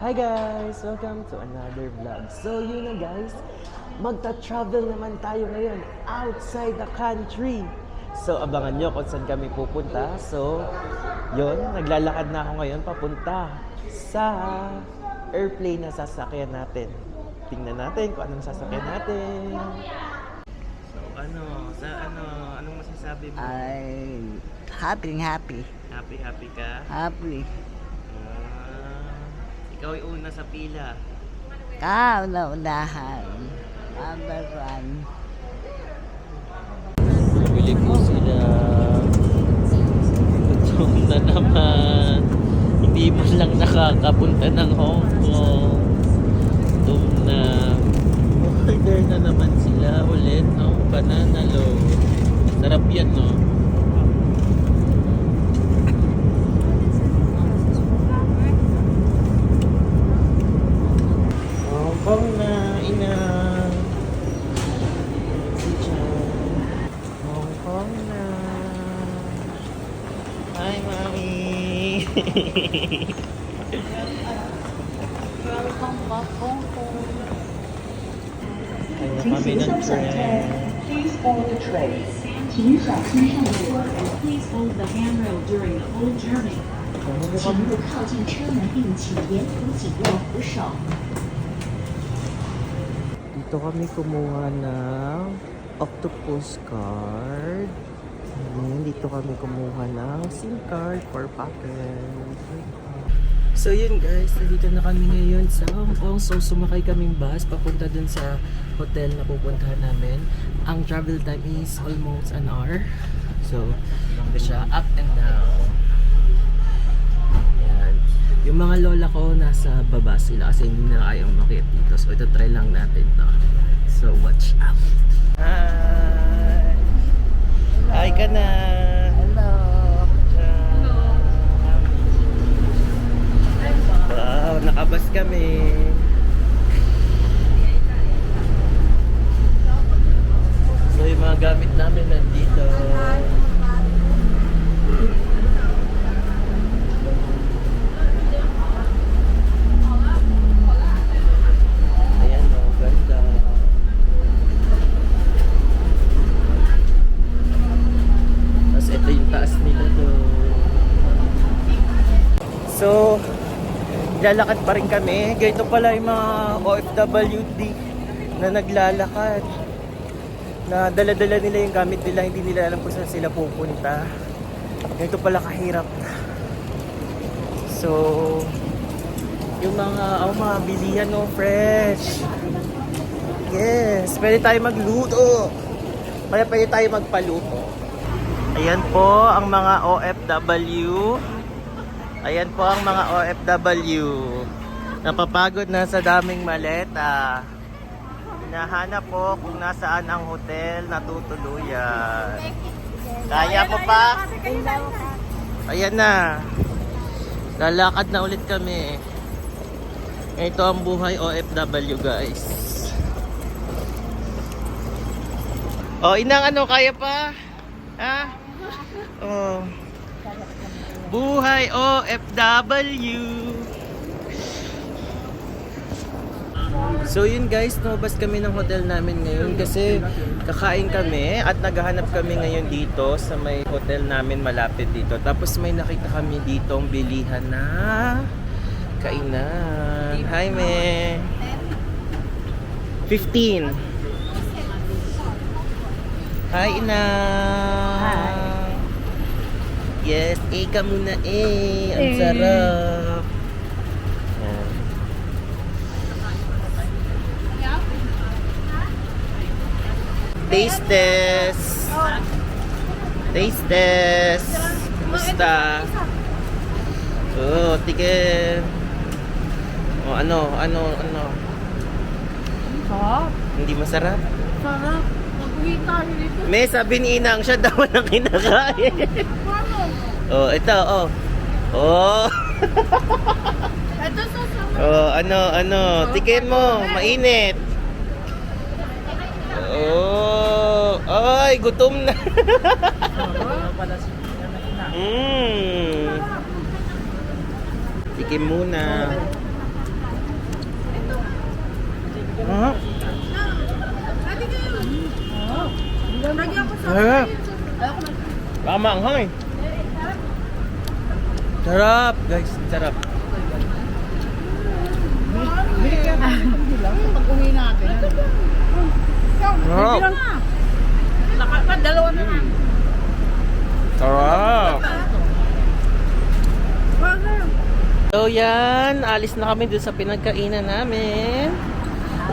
Hi guys! Welcome to another vlog. So yun na guys, magta-travel naman tayo ngayon outside the country. So abangan nyo kung saan kami pupunta. So yun, naglalakad na ako ngayon papunta sa airplane na sasakyan natin. Tingnan natin kung anong sasakyan natin. So ano, sa ano, anong masasabi mo? Ay, happy, happy. Happy happy ka? Happy. Ikaw ay una sa pila. Ka, una-unahan. Number one. Bili po sila. Gutom na naman. Hindi mo lang nakakapunta ng Hong Kong. Gutom na. Order na naman sila ulit ng banana loaf. Sarap yan, no? Hong Kong na, ina. Si Chan. Hong Kong na. Hi, Mami. Welcome back, Hong Kong. Kaya kami ng trend. Please hold the tray. 请小心上座 and please hold the handrail during the whole journey. 请勿靠近车门并请沿途紧握扶手。 Dito kami kumuha ng octopus card. And dito kami kumuha ng SIM card for pocket. So yun guys, nandito na kami ngayon sa Hong Kong. So sumakay kaming bus papunta dun sa hotel na pupuntahan namin. Ang travel time is almost an hour. So, ito siya, up and down. Yan. Yung mga lola ko nasa baba sila kasi hindi na ayaw makit dito. So ito try lang natin to. So watch out. Hi! Hi ka na! Hello. Wow, nakabas kami. So yung mga gamit namin nandito. Ayan o, ganda. Tapos ito yung taas nila doon. So, lalakad pa rin kami. Ganito pala yung mga OFWD na naglalakad. Na dala-dala nila yung gamit nila, hindi nila alam kung saan sila pupunta. Ganito pala kahirap. So, yung mga, oh, mga bilihan no, fresh. Yes, pwede tayo magluto. Kaya pwede tayo magpaluto. Ayan po ang mga OFW. Ayan po ang mga OFW. Napapagod na sa daming maleta. Hinahanap po kung nasaan ang hotel na tutuluyan. Kaya mo pa? Ayan na. Lalakad na ulit kami. Ito ang buhay OFW guys. Oh, inang ano, kaya pa? Ha? Oh. Buhay OFW. So yun guys, nabas kami ng hotel namin ngayon kasi kakain kami at naghahanap kami ngayon dito sa may hotel namin malapit dito. Tapos may nakita kami dito ang bilihan na kainan. Hi, me. 15. Hi, ina. Yes, eh ka muna eh. Ang sarap. Yan. Taste test. Taste test. Kumusta? Oh, tikim. Oh, ano, ano, ano? Sarap. Hindi masarap? Sarap. Mag-uwi tayo dito. May sabi ni Inang, siya daw ang kinakain. Oh, ito, oh. Oh. Ito sarap. Oh, ano, ano, tikim mo, mainit. Oh, ay, gutom na. mm. Tikim muna. Ah, Pwede kayo. Lagi ako sa. Ayoko na. baka maanghang eh. Sarap, guys. Sarap. Pag uwi natin. Sarap. Lakas pa, dalawa na. So yan, alis na kami dun sa pinagkainan namin.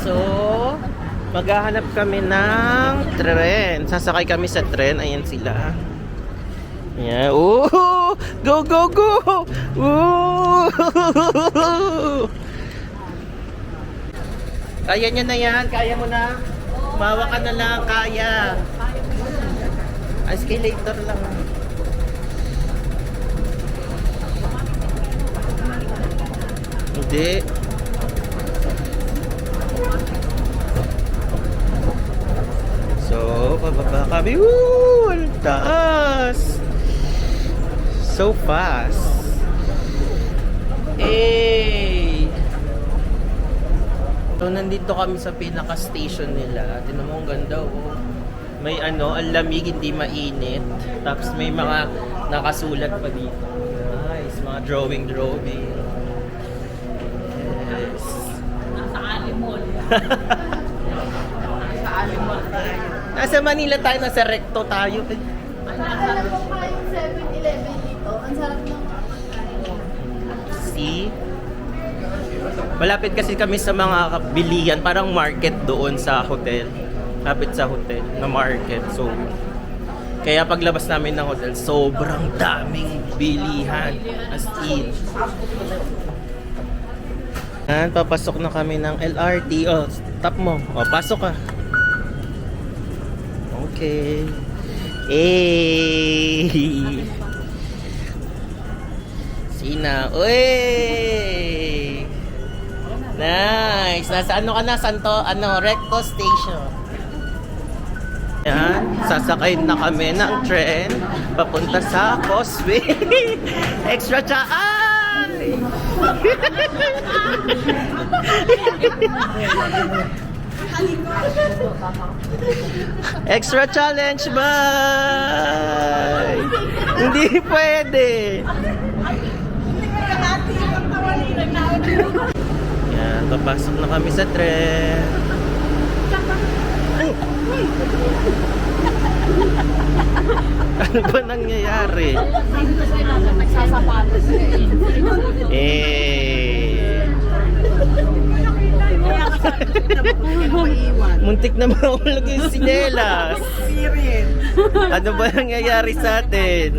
So, maghahanap kami ng tren. Sasakay kami sa tren. Ayan sila. Yan. Ooh! Go, go, go! Ooh! Kaya niya na yan. Kaya mo na. Bawa ka na lang. Kaya. Escalator lang. Hindi. So, pababa kami. Woo! Taas! So fast. Hey! So, nandito kami sa pinaka-station nila. Tinan mo, ang ganda, oh. May ano, ang lamig, hindi mainit. Tapos may mga nakasulat pa dito. Nice, mga drawing-drawing. Yes. Nasa Alimol. Nasa Alimol tayo. Nasa Manila tayo, nasa Recto tayo. Nasa po kayong 7-Eleven dito. Ang sarap ng See? Malapit kasi kami sa mga bilihan, parang market doon sa hotel. Lapit sa hotel na market. So, kaya paglabas namin ng hotel, sobrang daming bilihan. As in. Yan, papasok na kami ng LRT. Oh, stop mo. Oh, pasok ka. Okay. Hey! Sina. Uy! Nice! Nasa ano ka na, Santo? Ano? Recto Station. Yan. Sasakay na kami ng tren papunta sa Causeway. Extra tsaan! Extra challenge, bye! Hindi pwede! Yan, papasok na kami sa tren. Ano ba nangyayari? Eh. Muntik na mahulog yung sinelas. Ano ba nangyayari sa atin?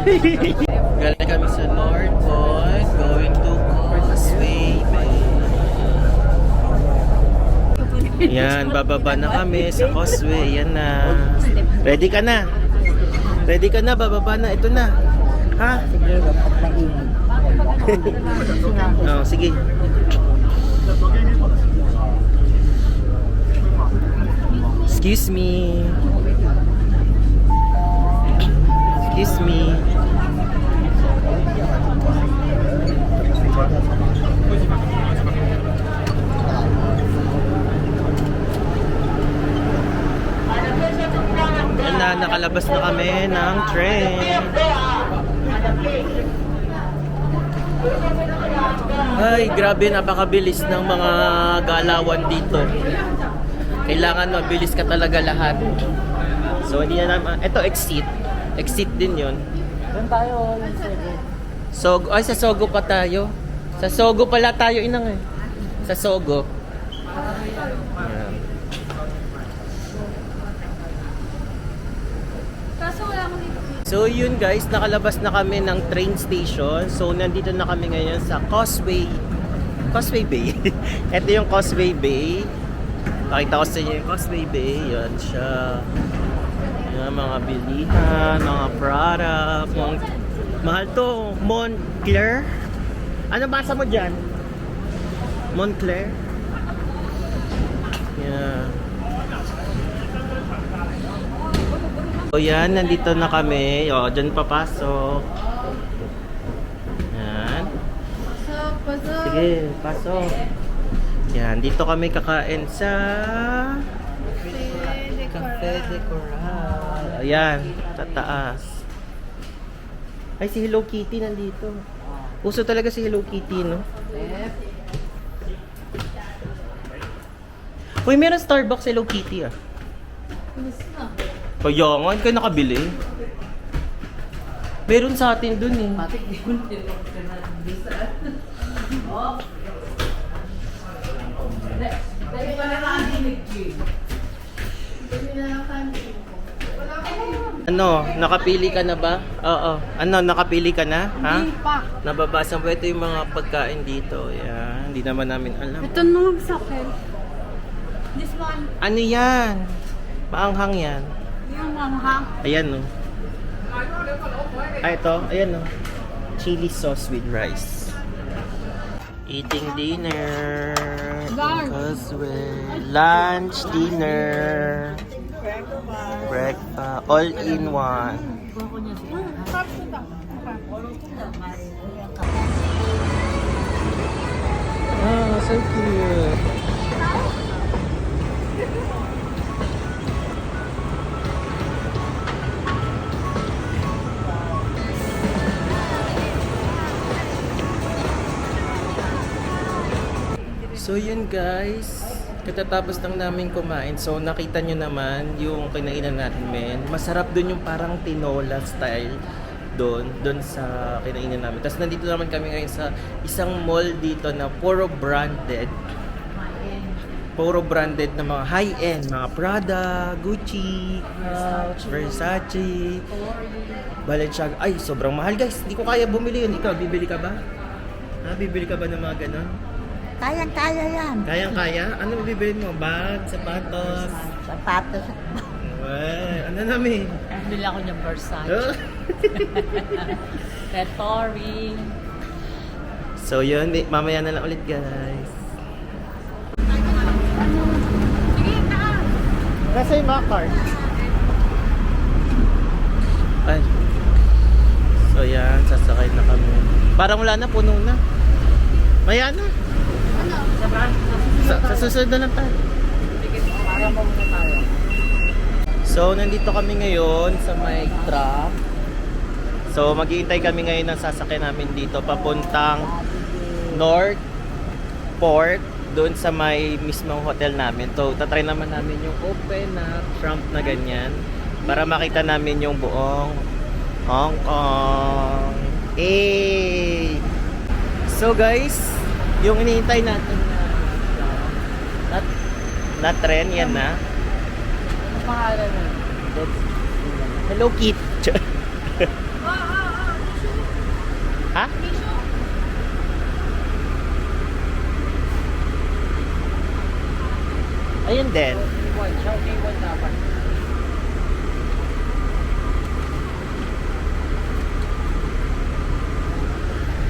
Galing kami sa North Point, going to Causeway Bay. Yan, bababa na kami sa Causeway. Yan na. Ready ka na? Ready ka na? Bababa na. Ito na. Ha? oh, sige. Excuse me. Excuse me. Yan na, nakalabas na kami ng train. Ay, grabe, napakabilis ng mga galawan dito. Kailangan mabilis ka talaga lahat. So, hindi na naman, ito exit. Exit din yon. Doon tayo. Sogo, ay sa Sogo pa tayo. Sa Sogo pala tayo inang eh. Sa Sogo. Ayan. Kaso wala akong dito. So yun guys, nakalabas na kami ng train station. So nandito na kami ngayon sa Causeway. Causeway Bay. Ito yung Causeway Bay. Pakita ko sa inyo yung Causeway Bay. Yan siya. Yan, mga bilihan, mga product. Mga... Mahal to. Montclair. Ano basa mo dyan? Montclair? Yeah. So yan, nandito na kami. O, dyan papasok. Yan. Pasok. Sige, pasok. Yan, dito kami kakain sa Cafe de Coral. Ayan, tataas. Ay, si Hello Kitty nandito. Uso talaga si Hello Kitty, no? Uy, meron Starbucks Hello Kitty, ah. Kaya nga, hindi ka nakabili. Meron sa atin dun, eh. Bili na lang kami. Wala ka Ano, nakapili ka na ba? Oo. Ano, nakapili ka na? Ha? Hindi pa. Nababasa mo ito yung mga pagkain dito. Yan, hindi naman namin alam. Ito nung sa akin. This one. Ano yan? Maanghang yan. Yung manghang. Ayan, no. Ah, ito. Ayan, no. Chili sauce with rice. Eating dinner. Lunch. Lunch, dinner. Breakfast. All in one. Oh, so cute. So yun guys, katatapos lang namin kumain. So nakita nyo naman yung kinainan natin men. Masarap dun yung parang tinola style doon, doon sa kinainan namin. Tapos nandito naman kami ngayon sa isang mall dito na puro branded. Puro branded na mga high-end, mga Prada, Gucci, Versace, Balenciaga. Ay, sobrang mahal guys. Hindi ko kaya bumili yun. Ikaw, bibili ka ba? Ha? Bibili ka ba ng mga ganon? Kayang-kaya yan. Kayang-kaya? Ano bibili mo? Bag, sapatos? Sapatos. Well, ano namin? Bili ako ng Versace. Red Ring. so yun, mamaya na lang ulit guys. Nasa yung mga card? Ay. So yan, sasakay na kami. Parang wala na, puno na. Maya na. Sa, sa susunod na lang tayo. So, nandito kami ngayon sa may truck. So, maghihintay kami ngayon ng sasakyan namin dito papuntang North Port doon sa may mismong hotel namin. So, tatry naman namin yung open na front na ganyan para makita namin yung buong Hong Kong. Eh! So guys, yung inihintay natin na na, na trend yan na. Ano pangalan mo? Hello Kit. ha? Ayun din.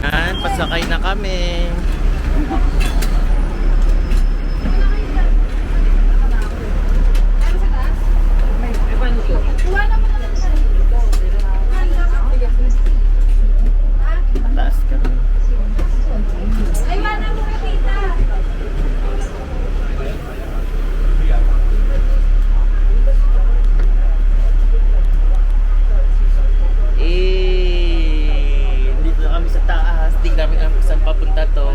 Yan, pasakay na kami. Taas kami. Eh, dito na kami sa taas. Di kami alam kung saan papunta to.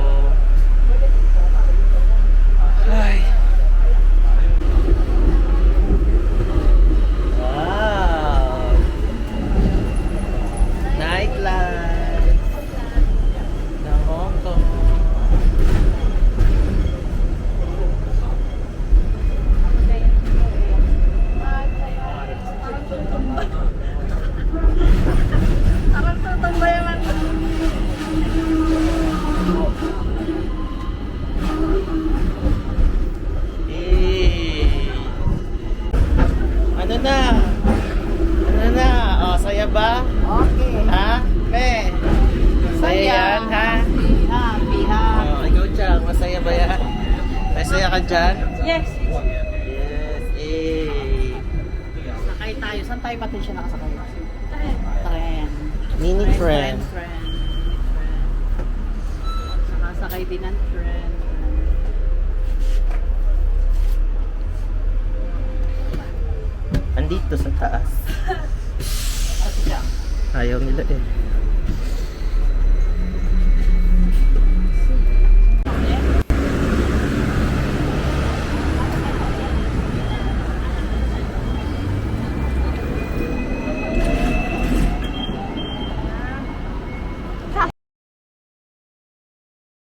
Ay. Wow. Nightlife. ng Hong Kong. Parang tatambayan Eh. Ano na? Ano na? O, saya ba? Okay. Ha? Me? Saya yan, ha? Happy, happy. Oh, ikaw, Chang, masaya ba yan? Masaya ka dyan? Yes. Yes, eh. Sakay tayo. Saan tayo pati siya nakasakay? Tren. Mini friend. Friend. Saka sa Ferdinand friend. Andito sa taas. Ayaw nila eh.